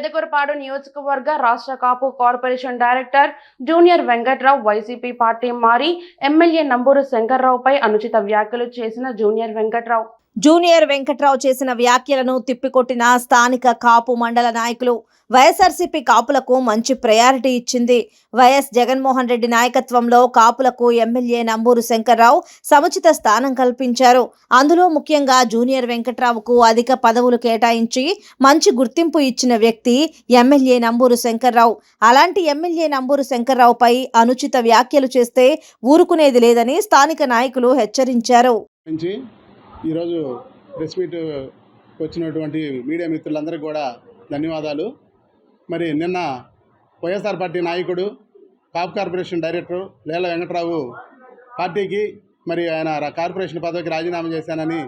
పెదకూరపాడు నియోజకవర్గ రాష్ట్ర Kapu corporation director junior Venkatrao YCP party మారి ఎమ్మెల్యే నంబూరు శంకర్రావుపై అనుచిత వ్యాఖ్యలు చేసిన జూనియర్ వెంకట్రావు. జూనియర్ వెంకట్రావు చేసిన వ్యాఖ్యలను తిప్పికొట్టిన స్థానిక కాపు మండల నాయకులు. వైఎస్ఆర్సీపీ కాపులకు మంచి ప్రయారిటీ ఇచ్చింది. వైఎస్ జగన్మోహన్ రెడ్డి నాయకత్వంలో కాపులకు ఎమ్మెల్యే నంబూరు శంకర్రావు సముచిత స్థానం కల్పించారు. అందులో ముఖ్యంగా జూనియర్ వెంకట్రావుకు అధిక పదవులు కేటాయించి మంచి గుర్తింపు ఇచ్చిన వ్యక్తి ఎమ్మెల్యే నంబూరు శంకర్రావు. అలాంటి ఎమ్మెల్యే నంబూరు శంకర్రావుపై అనుచిత వ్యాఖ్యలు చేస్తే ఊరుకునేది లేదని స్థానిక నాయకులు హెచ్చరించారు. ఈరోజు ప్రెస్ మీట్ వచ్చినటువంటి మీడియా మిత్రులందరికీ కూడా ధన్యవాదాలు. మరి నిన్న వైఎస్ఆర్ పార్టీ నాయకుడు కాప్ కార్పొరేషన్ డైరెక్టర్ లేల వెంకట్రావు పార్టీకి మరి ఆయన కార్పొరేషన్ పదవికి రాజీనామా చేశానని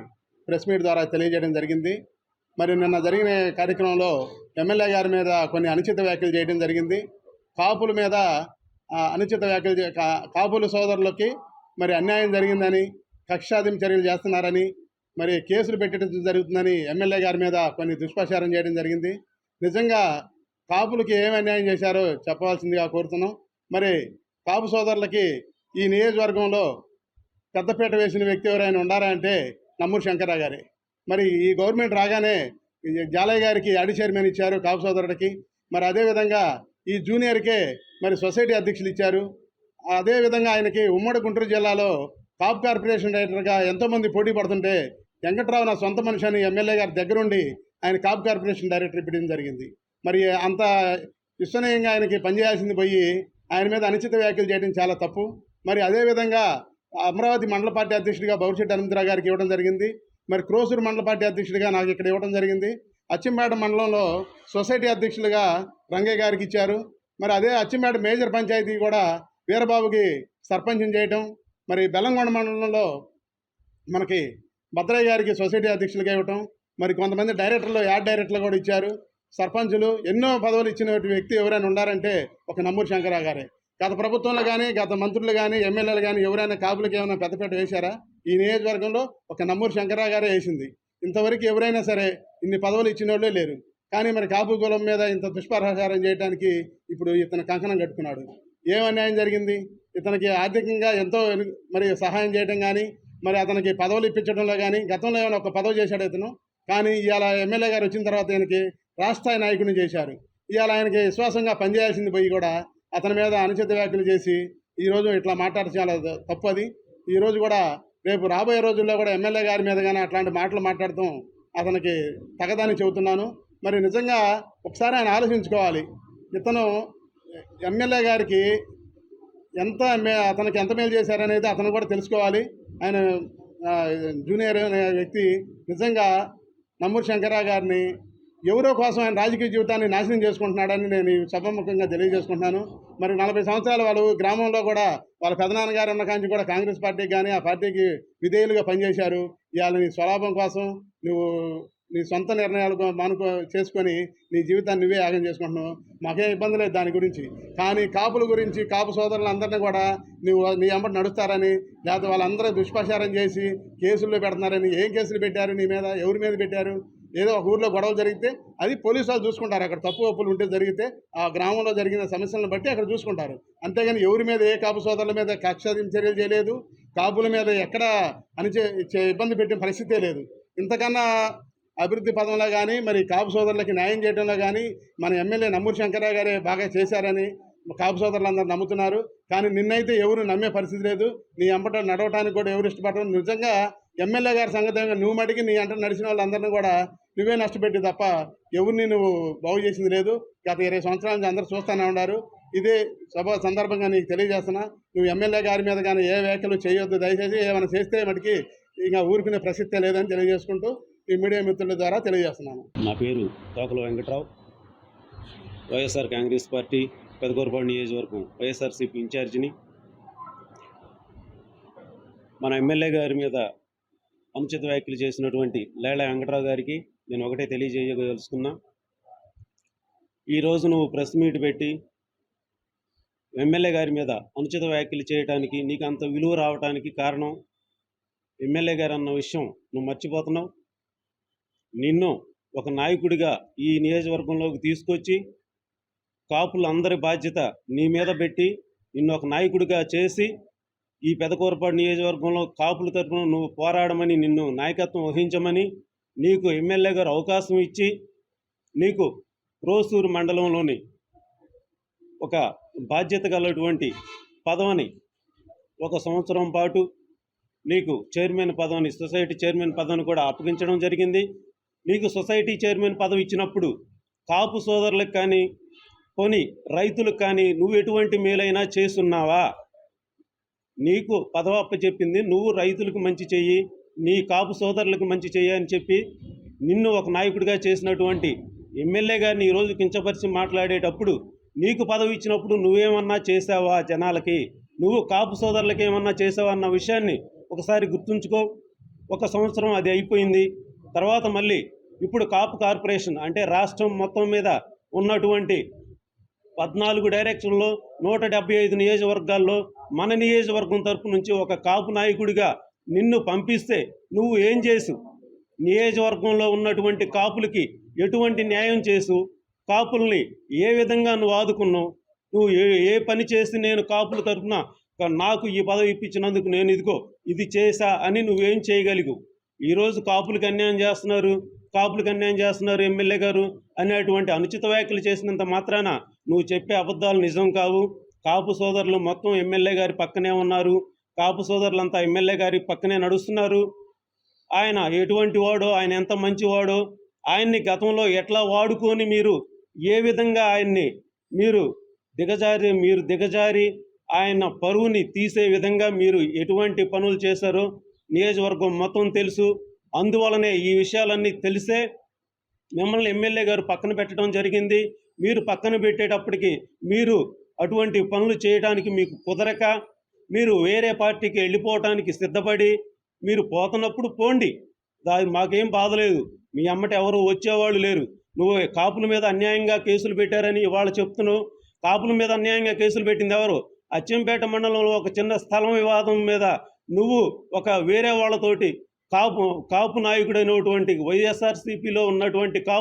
ప్రెస్ మీట్ ద్వారా తెలియజేయడం జరిగింది. మరి నిన్న జరిగిన కార్యక్రమంలో ఎమ్మెల్యే గారి మీద కొన్ని అనుచిత వ్యాఖ్యలు చేయడం జరిగింది. కాపుల మీద అనుచిత వ్యాఖ్యలు కాపుల సోదరులకి మరి అన్యాయం జరిగిందని కక్షాదిం చర్యలు చేస్తున్నారని మరి కేసులు పెట్టడం జరుగుతుందని ఎమ్మెల్యే గారి మీద కొన్ని దుష్ప్రచారం చేయడం జరిగింది. నిజంగా కాపులకి ఏమి అన్యాయం చేశారో చెప్పవలసిందిగా కోరుతున్నాం. మరి కాపు సోదరులకి ఈ నియోజకవర్గంలో పెద్దపీట వేసిన వ్యక్తి ఎవరైనా ఉండారా అంటే నమ్మూరు శంకరరావు గారే. మరి ఈ గవర్నమెంట్ రాగానే ఈ జాలయ్య గారికి అడి చైర్మన్ ఇచ్చారు కాపు సోదరుడికి. మరి అదేవిధంగా ఈ జూనియర్కే మరి సొసైటీ అధ్యక్షులు ఇచ్చారు. అదేవిధంగా ఆయనకి ఉమ్మడి గుంటూరు జిల్లాలో కాపు కార్పొరేషన్ డైరెక్టర్గా ఎంతోమంది పోటీ పడుతుంటే వెంకట్రావు నా సొంత మనిషి అని ఎమ్మెల్యే గారి దగ్గరుండి ఆయన కాప్ కార్పొరేషన్ డైరెక్టర్ ఇప్పడం జరిగింది. మరి అంత విశ్వనీయంగా ఆయనకి పనిచేయాల్సింది పోయి ఆయన మీద అనుచిత వ్యాఖ్యలు చేయడం చాలా తప్పు. మరి అదేవిధంగా అమరావతి మండల పార్టీ అధ్యక్షుడిగా భవిష్యత్ అనంతరావు గారికి ఇవ్వడం జరిగింది. మరి క్రోసూరు మండల పార్టీ అధ్యక్షుడిగా నాకు ఇక్కడ ఇవ్వడం జరిగింది. అచ్చంపేట మండలంలో సొసైటీ అధ్యక్షులుగా రంగయ్య గారికి ఇచ్చారు. మరి అదే అచ్చంపేట మేజర్ పంచాయతీ కూడా వీరబాబుకి సర్పంచం చేయటం. మరి బెల్లంగొండ మండలంలో మనకి భద్రయ్య గారికి సొసైటీ అధ్యక్షులుగా ఇవ్వటం మరి కొంతమంది డైరెక్టర్లు యాడ్ డైరెక్టర్లు కూడా ఇచ్చారు. సర్పంచులు ఎన్నో పదవులు ఇచ్చిన వ్యక్తి ఎవరైనా ఉన్నారంటే ఒక నమ్మూరు శంకరరావు గారే. గత ప్రభుత్వంలో కానీ గత మంత్రులు కానీ ఎమ్మెల్యేలు కానీ ఎవరైనా కాపులకి ఏమైనా పెద్దపేట వేశారా? ఈ నియోజకవర్గంలో ఒక నమ్మూరు శంకరరావు గారే వేసింది. ఇంతవరకు ఎవరైనా సరే ఇన్ని పదవులు ఇచ్చిన వాళ్ళే లేరు. కానీ మరి కాపు కులం మీద ఇంత దుష్ప్రచారం చేయడానికి ఇప్పుడు ఇతను కంకణం కట్టుకున్నాడు. ఏం అన్యాయం జరిగింది? ఇతనికి ఆర్థికంగా ఎంతో మరి సహాయం చేయడం కానీ మరి అతనికి పదవులు ఇప్పించడంలో కానీ గతంలో ఏమైనా ఒక పదవి చేశాడు ఇతను. కానీ ఇవాళ ఎమ్మెల్యే గారు వచ్చిన తర్వాత ఆయనకి రాష్ట్ర నాయకుడిని చేశారు. ఇవాళ ఆయనకి విశ్వాసంగా పనిచేయాల్సింది పోయి కూడా అతని మీద అనుచిత వ్యాఖ్యలు చేసి ఈరోజు ఇట్లా మాట్లాడడం చాలా తప్పు అది. ఈరోజు కూడా రేపు రాబోయే రోజుల్లో కూడా ఎమ్మెల్యే గారి మీద కానీ అట్లాంటి మాటలు మాట్లాడటం అతనికి తగదని చెబుతున్నాను. మరి నిజంగా ఒకసారి ఆయన ఆలోచించుకోవాలి. ఇతను ఎమ్మెల్యే గారికి ఎంత మే అతనికి ఎంత మేలు చేశారనేది అతను కూడా తెలుసుకోవాలి. ఆయన జూనియర్ అనే వ్యక్తి నిజంగా నమ్మూరు శంకరరావు గారిని ఎవరో కోసం ఆయన రాజకీయ జీవితాన్ని నాశనం చేసుకుంటున్నాడని నేను సభముఖంగా తెలియజేసుకుంటున్నాను. మరి నలభై సంవత్సరాల వాళ్ళు గ్రామంలో కూడా వాళ్ళ పెదనాన్నగారు ఉన్న కాంచి కూడా కాంగ్రెస్ పార్టీకి కానీ ఆ పార్టీకి విధేయులుగా పనిచేశారు. ఇవాళ నీ స్వలాభం కోసం నువ్వు నీ సొంత నిర్ణయాలు మానుకో చేసుకొని నీ జీవితాన్ని నువ్వే యాగం చేసుకుంటున్నావు. మాకేం ఇబ్బంది లేదు దాని గురించి. కానీ కాపుల గురించి కాపు సోదరులందరినీ కూడా నువ్వు నీ అమ్మటి నడుస్తారని లేకపోతే వాళ్ళందరూ దుష్ప్రచారం చేసి కేసుల్లో పెడుతున్నారని ఏం కేసులు పెట్టారు నీ మీద ఎవరి మీద పెట్టారు? ఏదో ఒక ఊర్లో గొడవలు జరిగితే అది పోలీసు వాళ్ళు చూసుకుంటారు. అక్కడ తప్పు ఒప్పులు ఉంటే జరిగితే ఆ గ్రామంలో జరిగిన సమస్యలను బట్టి అక్కడ చూసుకుంటారు. అంతేగాని ఎవరి మీద ఏ కాపు సోదరుల మీద కక్ష చర్యలు చేయలేదు కాపుల మీద ఎక్కడ అనిచే ఇబ్బంది పెట్టిన పరిస్థితే లేదు. ఇంతకన్నా అభివృద్ధి పదంలో కానీ మరి కాపు సోదరులకి న్యాయం చేయడంలో కానీ మన ఎమ్మెల్యే నమ్మూరు శంకరరావు గారే బాగా చేశారని కాపు సోదరులందరూ నమ్ముతున్నారు. కానీ నిన్నైతే ఎవరు నమ్మే పరిస్థితి లేదు. నీ అంబట నడవటానికి కూడా ఎవరు ఇష్టపడటం నిజంగా ఎమ్మెల్యే గారి సంగతి నువ్వు మటుకి నీ అంట నడిచిన వాళ్ళందరినీ కూడా నువ్వే నష్టపెట్టి తప్ప ఎవరిని నువ్వు బాగు చేసింది లేదు. గత ఇరవై సంవత్సరాల నుంచి అందరూ చూస్తూనే ఉన్నారు. ఇదే సభ సందర్భంగా నీకు తెలియజేస్తున్నా. నువ్వు ఎమ్మెల్యే గారి మీద కానీ ఏ వ్యాఖ్యలు చేయొద్దు. దయచేసి ఏమైనా చేస్తే మటుకి ఇంకా ఊరుకునే ప్రసక్తే లేదని తెలియజేసుకుంటూ ఈ మీడియా మిత్రుల ద్వారా తెలియజేస్తున్నాను. నా పేరు Tokala Venkatrao. YSR Congress party Pedakurapadu నియోజకవర్గం వైఎస్ఆర్సీపీ ఇన్ఛార్జిని. మన ఎమ్మెల్యే గారి మీద అనుచిత వ్యాఖ్యలు చేసినటువంటి లేళ వెంకట్రావు గారికి నేను ఒకటే తెలియజేయదలుచుకున్నా. ఈరోజు నువ్వు ప్రెస్ మీట్ పెట్టి ఎమ్మెల్యే గారి మీద అనుచిత వ్యాఖ్యలు చేయడానికి నీకు అంత విలువ రావడానికి కారణం ఎమ్మెల్యే గారు అన్న విషయం నువ్వు మర్చిపోతున్నావు. నిన్ను ఒక నాయకుడిగా ఈ నియోజకవర్గంలోకి తీసుకొచ్చి కాపులందరి బాధ్యత నీ మీద పెట్టి నిన్ను ఒక నాయకుడిగా చేసి ఈ పెదకూరపాడు నియోజకవర్గంలో కాపుల తరపున నువ్వు పోరాడమని నిన్ను నాయకత్వం వహించమని నీకు ఎమ్మెల్యే గారు అవకాశం ఇచ్చి నీకు రోసూరు మండలంలోని ఒక బాధ్యత గలటువంటి పదవిని ఒక సంవత్సరం పాటు నీకు చైర్మన్ పదవిని సొసైటీ చైర్మన్ పదవిని కూడా అప్పగించడం జరిగింది. నీకు సొసైటీ చైర్మన్ పదవి ఇచ్చినప్పుడు కాపు సోదరులకు కానీ కొని రైతులకు కానీ నువ్వు ఎటువంటి మేలైనా చేస్తున్నావా? నీకు పదవి అప్పచెప్పింది నువ్వు రైతులకు మంచి చెయ్యి నీ కాపు సోదరులకు మంచి చెయ్యి అని చెప్పి నిన్ను ఒక నాయకుడిగా చేసినటువంటి ఎమ్మెల్యే గారిని ఈరోజు కించపరిచి మాట్లాడేటప్పుడు నీకు పదవి ఇచ్చినప్పుడు నువ్వేమన్నా చేసావా జనాలకి? నువ్వు కాపు సోదరులకి ఏమన్నా చేసావా అన్న విషయాన్ని ఒకసారి గుర్తుంచుకో. ఒక సంవత్సరం అది అయిపోయింది. తర్వాత మళ్ళీ ఇప్పుడు కాపు కార్పొరేషన్ అంటే రాష్ట్రం మొత్తం మీద ఉన్నటువంటి పద్నాలుగు డైరెక్షన్లో నూట డెబ్బై ఐదు నియోజకవర్గాల్లో మన నియోజకవర్గం తరపు నుంచి ఒక కాపు నాయకుడిగా నిన్ను పంపిస్తే నువ్వు ఏం చేసు? నియోజకవర్గంలో ఉన్నటువంటి కాపులకి ఎటువంటి న్యాయం చేసు? కాపుల్ని ఏ విధంగా నువ్వు ఆదుకున్నావు? నువ్వు ఏ ఏ పని చేసి నేను కాపుల తరపున నాకు ఈ పదవి ఇప్పించినందుకు నేను ఇదిగో ఇది చేశా అని నువ్వేం చేయగలిగు ఈరోజు కాపులకు అన్యాయం చేస్తున్నారు కాపులకు అన్యాయం చేస్తున్నారు ఎమ్మెల్యే గారు అనేటువంటి అనుచిత వ్యాఖ్యలు చేసినంత మాత్రాన నువ్వు చెప్పే అబద్ధాలు నిజం కావు. కాపు సోదరులు మొత్తం ఎమ్మెల్యే గారి పక్కనే ఉన్నారు. కాపు సోదరులంతా ఎమ్మెల్యే గారి పక్కనే నడుస్తున్నారు. ఆయన ఎటువంటి వాడో ఆయన ఎంత మంచివాడో ఆయన్ని గతంలో ఎట్లా వాడుకొని మీరు ఏ విధంగా ఆయన్ని మీరు దిగజారి మీరు దిగజారి ఆయన పరువుని తీసే విధంగా మీరు ఎటువంటి పనులు చేశారో నియోజకవర్గం మొత్తం తెలుసు. అందువలనే ఈ విషయాలన్నీ తెలిసే మిమ్మల్ని ఎమ్మెల్యే గారు పక్కన పెట్టడం జరిగింది. మీరు పక్కన పెట్టేటప్పటికి మీరు అటువంటి పనులు చేయడానికి మీకు కుదరక మీరు వేరే పార్టీకి వెళ్ళిపోవటానికి సిద్ధపడి మీరు పోతున్నప్పుడు పోండి. దాని మాకేం బాధలేదు మీ అమ్మట ఎవరు వచ్చేవాళ్ళు లేరు. నువ్వు కాపుల మీద అన్యాయంగా కేసులు పెట్టారని ఇవాళ చెప్తున్నావు. కాపుల మీద అన్యాయంగా కేసులు పెట్టింది ఎవరు? అచ్చంపేట మండలంలో ఒక చిన్న స్థలం వివాదం మీద నువ్వు ఒక వేరే వాళ్ళతోటి కాపు కాపు నాయకుడైనటువంటి వైఎస్ఆర్సీపీలో ఉన్నటువంటి కాపు